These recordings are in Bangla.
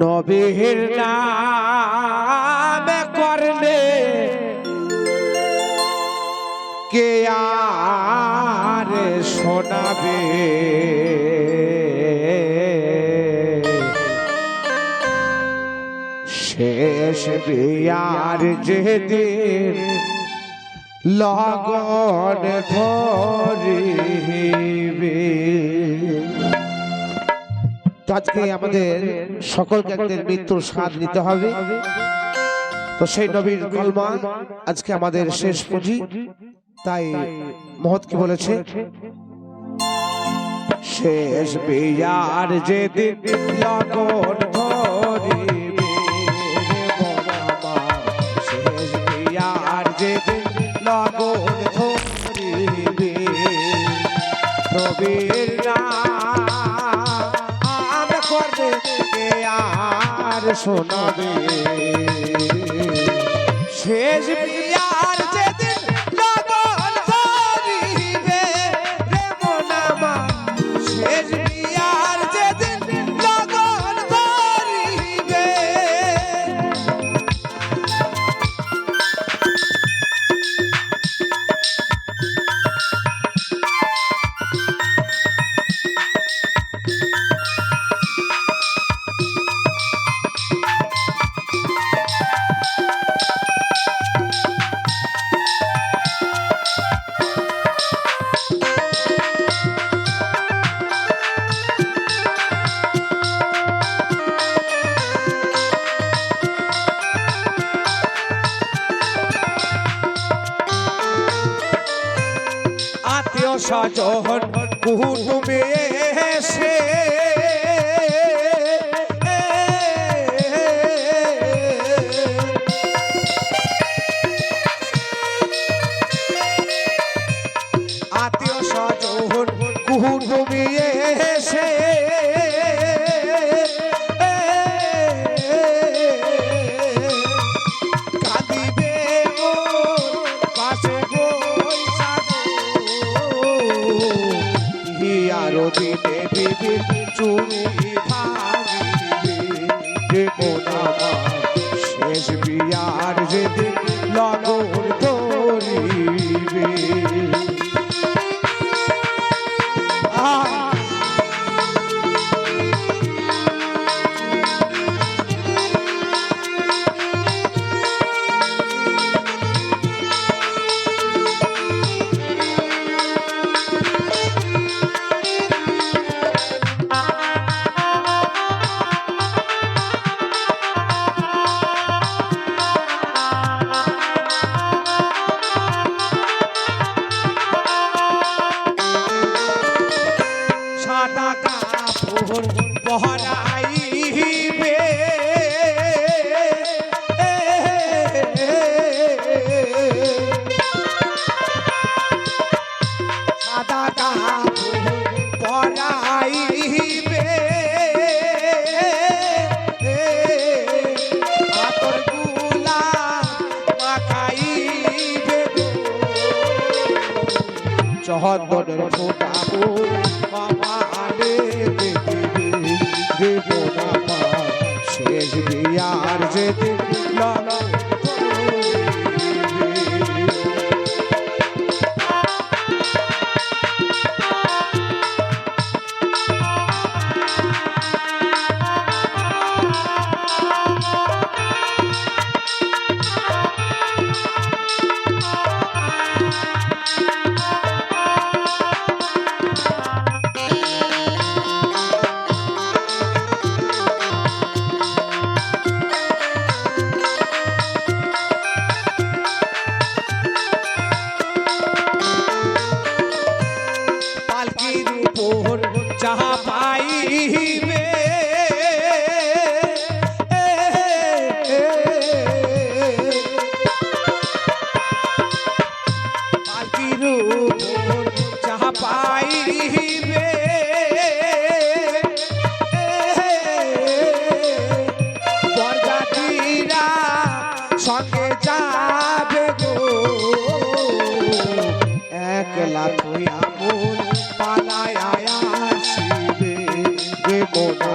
নবীর নামে করলে কে আর শোনাবে? শেষ বিয়ার যেদিন লগন ধরিবে। তো আজকে আমাদের সকল জ্ঞানীদের মৃত্যুর স্বাদ নিতে হবে। তো সেই নবীর কলমা আজকে আমাদের শেষ পুঁজি। তাই মহৎ কি বলেছে? শেষ বিয়ার যেদিন লগন শোনাবে শেষ স্বজন কুটুমে এসে দিনে বিবির চহদ্দনের ফোটাবো মামারে দেবে দেব না শেষ বিয়ার যেতে পাইবে বরজাতিরা সঙ্গে যাবে গো। একলা থুয়া মন পালায় আসিবে রে মোনা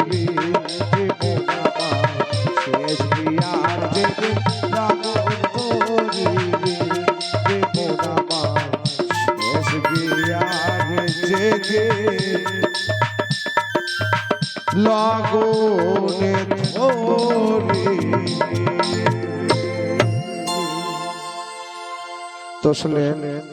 রেখে লাগনে ধরে। তো শুনলেন